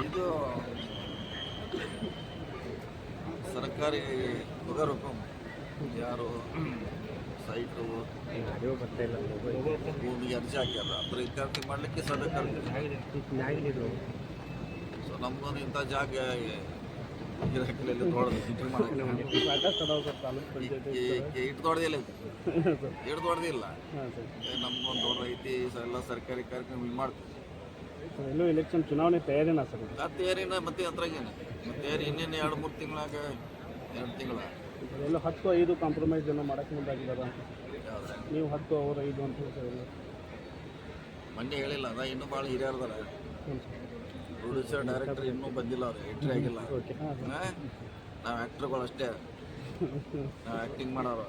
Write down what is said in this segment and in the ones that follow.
ಇದು ಸರ್ಕಾರಿ ಪಗಾರ ಯಾರು ಸೈಟು ಭೂಮಿಗೆ ಅರ್ಜಿ ಹಾಕ್ಯಾರ. ಅದ್ರ ವಿದ್ಯಾರ್ಥಿ ಮಾಡಲಿಕ್ಕೆ ಸರ್ಕಾರ ಸೊ ನಮ್ಗೊಂದು ಇಂಥ ಜಾಗ ಇರಕ್ಕಿಲ್ಲ ತೋಡದು ಇಟ್ಟು ದೊಡ್ಡದಿಲ್ಲ ಇಟ್ಟು ದೊಡ್ಡದಿಲ್ಲ. ನಮ್ಗೊಂದು ದೊಡ್ಡ ಐತಿ ಎಲ್ಲ ಸರ್ಕಾರಿ ಕಾರ್ಯಕ್ರಮ ಇಲ್ಲಿ ಮಾಡ್ತೀವಿ ಎಲ್ಲೂ ಎಲೆಕ್ಷನ್ ಚುನಾವಣೆ ತಯಾರಿನ ಸರ್? ಆ ತಯಾರಿನ ಮತ್ತೆ ಅದ್ರಾಗೇನು ತಯಾರಿ ಇನ್ನೇನು ಎರಡು ಮೂರು ತಿಂಗಳಾಗ ಎರಡು ತಿಂಗಳ. ಎಲ್ಲೋ ಹತ್ತು ಐದು ಕಾಂಪ್ರಮೈಸ್ ಏನೋ ಮಾಡಕ್ಕೆ ಮುಂದಾಗಿದ್ದಾರ ನೀವು ಹತ್ತು ಅವ್ರು ಐದು ಅಂತ ಹೇಳ್ತಾರೆ ಮೊನ್ನೆ ಹೇಳಿಲ್ಲ ಅದ ಇನ್ನೂ ಭಾಳ ಹಿರಿಯರ್ದಾರ. ಪ್ರೊಡ್ಯೂಸರ್ ಡೈರೆಕ್ಟರ್ ಇನ್ನೂ ಬಂದಿಲ್ಲ ಅವ್ರು ಎಂಟ್ರಿ ಆಗಿಲ್ಲ. ನಾವು ಆ್ಯಕ್ಟ್ರುಗಳು ಅಷ್ಟೇ. ನಾವು ಆ್ಯಕ್ಟಿಂಗ್ ಮಾಡೋರು.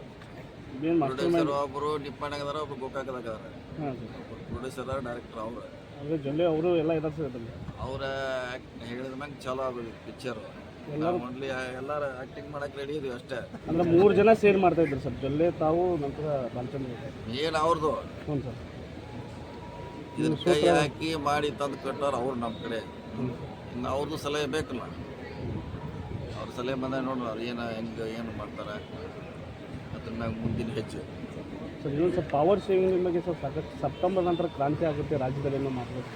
ಪ್ರೊಡ್ಯೂಸರ್ ಒಬ್ಬರು ನಿಪ್ಪಾಣಾಗ ಒಬ್ರು ಗೋಕಾಕದಾಗ ಪ್ರೊಡ್ಯೂಸರ್ ಡೈರೆಕ್ಟರ್ ಅವ್ರು. ಅದೇ ಜೊಲ್ಲೆ ಅವರು ಎಲ್ಲ ಇದ್ದಾರೆ ಸರ್ ಅದರಲ್ಲಿ. ಅವ್ರ ಹೇಳಿದ ಮ್ಯಾಗ ಚಲೋ ಆಗೋದು ಪಿಕ್ಚರ್ ಎಲ್ಲರೂ ಓನ್ಲಿ ಎಲ್ಲಾರು ಆ್ಯಕ್ಟಿಂಗ್ ಮಾಡಕ್ಕೆ ರೆಡಿ ಇದೀವಿ ಅಷ್ಟೇ. ಅಂದ್ರೆ ಮೂರು ಜನ ಸೇರ್ ಮಾಡ್ತಾ ಇದ್ರು ಸರ್ ಜೊಲ್ಲೆ ತಾವು ನಂತರ ಬಾಲಚಂದ್ರ ಏನು ಅವ್ರದ್ದು ಹ್ಞೂ ಸರ್. ಇದನ್ನ ಕೈ ಹಾಕಿ ಮಾಡಿ ತಂದು ಕಟ್ಟೋರು ಅವ್ರು ನಮ್ಮ ಕಡೆ. ಇನ್ನು ಅವ್ರದ್ದು ಸಲಹೆ ಬೇಕಲ್ಲ. ಅವ್ರ ಸಲಹೆ ಬಂದಾಗ ನೋಡೋಣ ಅವ್ರು ಏನು ಹೆಂಗೆ ಏನು ಮಾಡ್ತಾರೆ. ಅದ್ರ ಮ್ಯಾಗ ಮುಂದಿನ ಹೆಜ್ಜೆ. ಸರ್ ಇನ್ನೊಂದು ಸರ್ ಪವರ್ ಸೇವಿಂಗ್ ಬಗ್ಗೆ ಸರ್ ಸಾಕಷ್ಟು ಸೆಪ್ಟೆಂಬರ್ ನಂತರ ಕ್ರಾಂತಿ ಆಗುತ್ತೆ ರಾಜ್ಯದಲ್ಲಿ ಏನೋ ಮಾತಾಡೋದು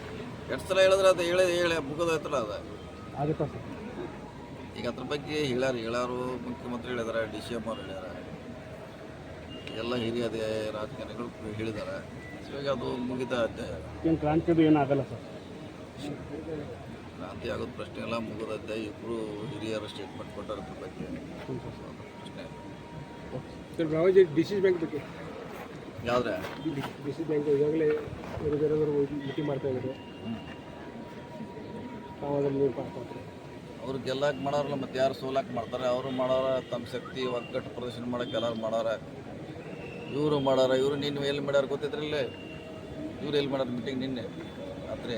ಎಷ್ಟು ಸಲ ಹೇಳಿದ್ರೆ ಅದು ಹೇಳಿ ಹೇಳಿ ಮುಗಿದೈತಲ್ಲ ಅದು? ಆಗುತ್ತಾ ಸರ್? ಈಗ ಅದ್ರ ಬಗ್ಗೆ ಹೇಳ್ಯಾರ ಹೇಳಾರು ಮುಖ್ಯಮಂತ್ರಿ ಹೇಳಿದಾರೆ ಡಿ ಸಿ ಎಂ ಅವ್ರು ಹೇಳ್ಯಾರ ಎಲ್ಲ ಹಿರಿಯ ಅದೇ ರಾಜಕಾರಣಿಗಳು ಹೇಳಿದ್ದಾರೆ ಸೊ ಈಗ ಅದು ಮುಗಿದ ಅಧ್ಯಾಯ ಏನು ಕ್ರಾಂತಿದು ಏನಾಗಲ್ಲ ಸರ್. ಕ್ರಾಂತಿ ಆಗೋದು ಪ್ರಶ್ನೆ ಎಲ್ಲ ಮುಗಿದ ಅಧ್ಯಾಯ ಇಬ್ಬರು ಹಿರಿಯರು ಸ್ಟೇಟ್ಮೆಂಟ್ ಕೊಟ್ಟಾರ ಅದ್ರ ಬಗ್ಗೆ. ಅದು ಪ್ರಶ್ನೆ ಸರ್ ಬಾಬಾಜಿ ಡಿ ಬ್ಯಾಂಕ್ ಬಗ್ಗೆ. ಯಾವ್ದ್ರೆ? ಸಿ ಬ್ಯಾಂಕ್ ಈಗಾಗಲೇ ಬೇರೆ ಮೀಟಿಂಗ್ ಮಾಡ್ತಾ ಇದ್ದಾರೆ. ತಾವು ಅದರಲ್ಲಿ? ಅವ್ರು ಗೆಲ್ಲಕ್ಕೆ ಮಾಡೋರಲ್ಲ ಮತ್ತೆ ಯಾರು ಸೋಲಾಕ್ ಮಾಡ್ತಾರೆ? ಅವರು ಮಾಡೋರ ತಮ್ಮ ಶಕ್ತಿ ಒಗ್ಗಟ್ಟು ಪ್ರದರ್ಶನ ಮಾಡಕ್ಕೆ ಎಲ್ಲಾರು ಮಾಡೋರ ಇವರು ಮಾಡೋರ ಇವರು ನೀನು ಎಲ್ಲಿ ಮಾಡ್ಯಾರ ಗೊತ್ತಿದ್ರಲ್ಲಿ ಇವ್ರು ಎಲ್ಲಿ ಮಾಡ್ಯಾರ ಮೀಟಿಂಗ್ ನಿನ್ನೆ ರಾತ್ರಿ.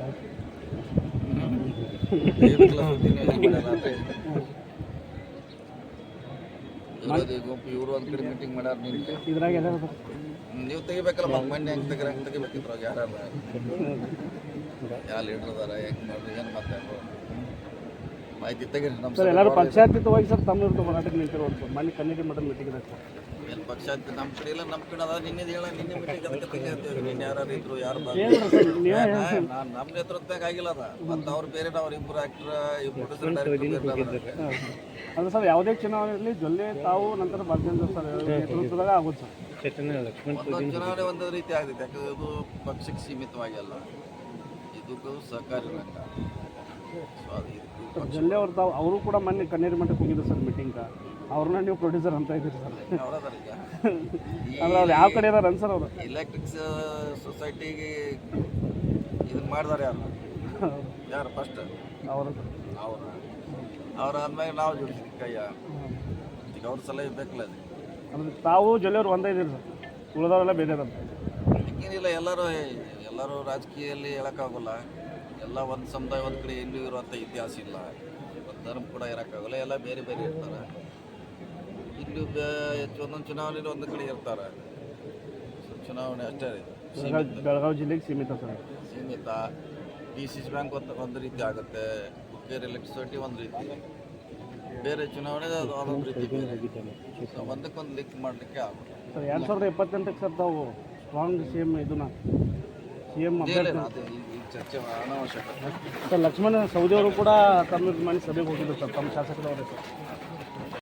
ರಾತ್ರಿ? ವಿರೋಧಿ ಗುಂಪು ಇವರು ಒಂದು ಕಡೆ ಮೀಟಿಂಗ್ ಮಾಡ್ಯಾರ ಇದ್ರಾಗ ನೀವು ತೆಗಿಬೇಕಲ್ಲ ಮತ್ತೆ ಹೆಂಗೆ ತೆಗ್ರ ಹೆಂಗೆ ತೆಗಿಬೇಕಿದ್ರಾಗ ಯಾರು ಯಾವ ಲೀಡರ್ ಅದಾರ ಹೆಂಗೆ ಮಾಡ್ರಿ ಏನು ಮಾತಾಡ್ರು? ಮಾಹಿತಿ ತೆಗೀರಿ ನಮ್ಮ ಸರ್ ಎಲ್ಲರೂ ಪಕ್ಷಾತೀತವಾಗಿ ಸರ್ ತಮ್ಮ ಹೋರಾಟಕ್ಕೆ ನಿಂತಿರೋದು ಮನೆ ಕನ್ನಡಿ ಮಠದ ಮೀಟಿಂಗ್ ಇದೆ ಸರ್. ಪಕ್ಷ ಅಂತ ನಮ್ಮ ಕಡೆ ಎಲ್ಲ ನಮ್ಮ ಕಡೆ ಅದ ನಿನ್ನೆ ಹೇಳ ನಿನ್ನೆ ಮೀಟಿಂಗ್ ಅದಕ್ಕೆ ತೆಗಿತೀವಿ ನಿನ್ನೆ ಯಾರು ಇದ್ರು ಯಾರು ನಾನು ನಮ್ಮ ನೇತೃತ್ವದಾಗ ಆಗಿಲ್ಲ ಅದ. ಮತ್ತು ಅವ್ರು ಬೇರೆ ಅವ್ರ ಇಬ್ಬರು ಆ್ಯಕ್ಟ್ರ ಅದು ಸರ್ ಯಾವುದೇ ಚುನಾವಣೆಯಲ್ಲಿ ಜೊಲ್ಲೆ ತಾವು ನಂತರ ಬಾಲಚಂದ್ರ ಸರ್ ನೇತೃತ್ವದಾಗ ಆಗುತ್ತೆ ಸರ್. ಚುನಾವಣೆ ಒಂದೊಂದು ರೀತಿ ಆಗ್ತೈತೆ. ಯಾಕಂದ್ರೆ ಇದು ಪಕ್ಷಕ್ಕೆ ಸೀಮಿತವಾಗಿ ಅಲ್ಲ ಇದಕ್ಕೂ ಸಹಕಾರಿ ರಂಗ ಜೊಲ್ಲೆ ಅವ್ರು ತಾವು ಅವರು ಕೂಡ ಮೊನ್ನೆ ಕನ್ನೇರಿ ಮಠಕ್ಕೆ ಹೋಗಿದ್ರು ಸರ್ ಮೀಟಿಂಗ್ ಅವ್ರನ್ನ ನೀವು ಪ್ರೊಡ್ಯೂಸರ್ ಅಂತ ಇದ್ದೀರಿ ಸರ್. ಅಂದ್ರೆ ಅವ್ರು ಯಾವ ಕಡೆ ಇದಾರೆ ಸರ್ ಅವರು? ಎಲೆಕ್ಟ್ರಿಕ್ಸ್ ಸೊಸೈಟಿಗೆ ಇದನ್ನ ಮಾಡಿದಾರೆ ಯಾರು? ಯಾರು ಫಸ್ಟ್ ಅವರು. ಅವರು. ಅವ್ರು ಆದ್ಮೇಲೆ ನಾವು ಜೋಡಿಸಿದ್ವಿ ಕೈಯ. ಈಗ ಅವ್ರ ಸಲಹೆ ಬೇಕಲ್ಲ ಅದು. ಅಂದ್ರೆ ತಾವು ಜೊಲ್ಲೆ ಅವ್ರು ಒಂದೇ ಇದ್ದೀರಿ ಸರ್. ಉಳಿದವರೆಲ್ಲ ಬೇರೆ ಇದ್ದಾರೆ ಏನಿಲ್ಲ ಎಲ್ಲರೂ ಎಲ್ಲರೂ ರಾಜಕೀಯದಲ್ಲಿ ಹೇಳೋಕ್ಕಾಗಲ್ಲ. ಎಲ್ಲ ಒಂದು ಸಮುದಾಯ ಒಂದು ಕಡೆ ಎಲ್ಲೂ ಇರುವಂಥ ಇತಿಹಾಸ ಇಲ್ಲ. ಒಂದು ಧರ್ಮ ಕೂಡ ಇರೋಕ್ಕಾಗಲ್ಲ. ಎಲ್ಲ ಬೇರೆ ಬೇರೆ ಇರ್ತಾರೆ. ಇಲ್ಲಿ ಒಂದೊಂದು ಚುನಾವಣೆಯಲ್ಲಿ ಒಂದು ಕಡೆ ಇರ್ತಾರೆ. ಚುನಾವಣೆ ಅಷ್ಟೇ. ಬೆಳಗಾವಿ ಜಿಲ್ಲೆಗೆ ಸೀಮಿತ ಸರ್. ಸೀಮಿತ. ಡಿ ಸಿ ಸಿ ಬ್ಯಾಂಕ್ ಒಂದು ಒಂದು ರೀತಿ ಆಗುತ್ತೆ. ಬೇರೆ ಎಲೆಕ್ಟ್ರಿಸಿಟಿ ಒಂದು ರೀತಿ. ಬೇರೆ ಚುನಾವಣೆ ಅದು ಅದೊಂದು ರೀತಿ ಒಂದಕ್ಕೊಂದು ಲಿಂಕ್ ಮಾಡಲಿಕ್ಕೆ ಆಗುತ್ತೆ ಸರ್ ಎರಡು ಸಾವಿರದ ಇಪ್ಪತ್ತೆಂಟಕ್ಕೆ ಸರ್ ತಾವು ಸ್ಟ್ರಾಂಗ್ ಸಿ ಎಂ ಇದನ್ನ. ಸಿ ಎಂ ಚರ್ಚೆ ಅನಾವಶ್ಯಕ. ಸರ್ ಲಕ್ಷ್ಮಣ ಸೌದಿ ಅವರು ಕೂಡ ತಮ್ಮ ಮನೆ ಸಭೆಗೆ ಹೋಗಿದ್ರು ಸರ್ ತಮ್ಮ ಶಾಸಕರವರೇ ಸರ್.